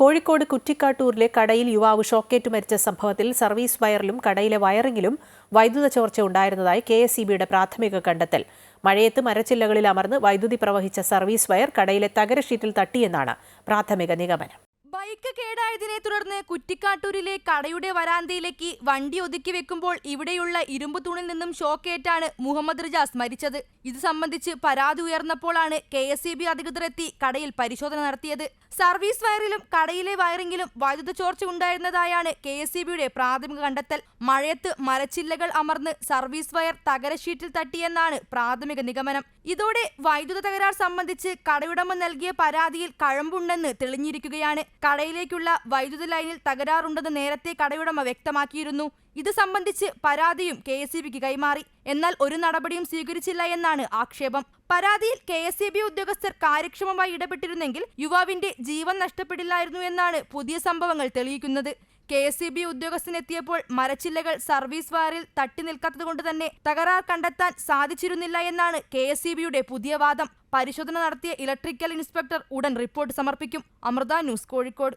കോഴിക്കോട് കുറ്റിക്കാട്ടൂരിലെ കടയിൽ യുവാവ് ഷോക്കേറ്റ് മരിച്ച സംഭവത്തിൽ സർവീസ് വയറിലും കടയിലെ വയറിംഗിലും വൈദ്യുത ചോർച്ച ഉണ്ടായിരുന്നതായി കെ പ്രാഥമിക കണ്ടെത്തൽ. മഴയത്ത് മരച്ചില്ലകളിൽ അമർന്ന് വൈദ്യുതി പ്രവഹിച്ച സർവീസ് വയർ കടയിലെ തകര ഷീറ്റിൽ തട്ടിയെന്നാണ് പ്രാഥമിക നിഗമനം. ബൈക്ക് കേടായതിനെ തുടർന്ന് കുറ്റിക്കാട്ടൂരിലെ കടയുടെ വരാന്തയിലേക്ക് വണ്ടി ഒതുക്കി വെക്കുമ്പോൾ ഇവിടെയുള്ള ഇരുമ്പ് തൂണിൽ നിന്നും ഷോക്കേറ്റാണ് മുഹമ്മദ് റിജാസ് മരിച്ചത്. ഇത് സംബന്ധിച്ച് പരാതി ഉയർന്നപ്പോഴാണ് കെ എസ് ഇ ബി അധികൃതർ എത്തി കടയിൽ പരിശോധന നടത്തിയത്. സർവീസ് വയറിലും കടയിലെ വയറിങ്ങിലും വൈദ്യുത ചോർച്ച ഉണ്ടായിരുന്നതായാണ് കെ എസ് ഇ ബിയുടെ പ്രാഥമിക കണ്ടെത്തൽ. മഴയത്ത് മരച്ചില്ലകൾ അമർന്ന് സർവീസ് വയർ തകര ഷീറ്റിൽ തട്ടിയെന്നാണ് പ്രാഥമിക നിഗമനം. ഇതോടെ വൈദ്യുത തകരാർ സംബന്ധിച്ച് കടയുടമ നൽകിയ പരാതിയിൽ കഴമ്പുണ്ടെന്ന് തെളിഞ്ഞിരിക്കുകയാണ്. കടയിലേക്കുള്ള വൈദ്യുതി ലൈനിൽ തകരാറുണ്ടെന്ന് നേരത്തെ കടയുടമ വ്യക്തമാക്കിയിരുന്നു. ഇത് സംബന്ധിച്ച് പരാതിയും കെ എസ് കൈമാറി. എന്നാൽ ഒരു നടപടിയും സ്വീകരിച്ചില്ല എന്നാണ് ആക്ഷേപം. പരാതിയിൽ കെ എസ് ബി ഉദ്യോഗസ്ഥർ കാര്യക്ഷമമായി ഇടപെട്ടിരുന്നെങ്കിൽ യുവാവിന്റെ ജീവൻ നഷ്ടപ്പെടില്ലായിരുന്നു എന്നാണ് പുതിയ സംഭവങ്ങൾ തെളിയിക്കുന്നത്. കെ എസ് സി ബി ഉദ്യോഗസ്ഥനെത്തിയപ്പോൾ മരച്ചില്ലകൾ സർവീസ് വാറിൽ തട്ടി നിൽക്കാത്തതുകൊണ്ട് തന്നെ തകരാർ കണ്ടെത്താൻ സാധിച്ചിരുന്നില്ല എന്നാണ് കെ എസ് സി ബിയുടെ പുതിയ വാദം. പരിശോധന നടത്തിയ ഇലക്ട്രിക്കൽ ഇൻസ്പെക്ടർ ഉടൻ റിപ്പോർട്ട് സമർപ്പിക്കും. അമൃത ന്യൂസ് കോഴിക്കോട്.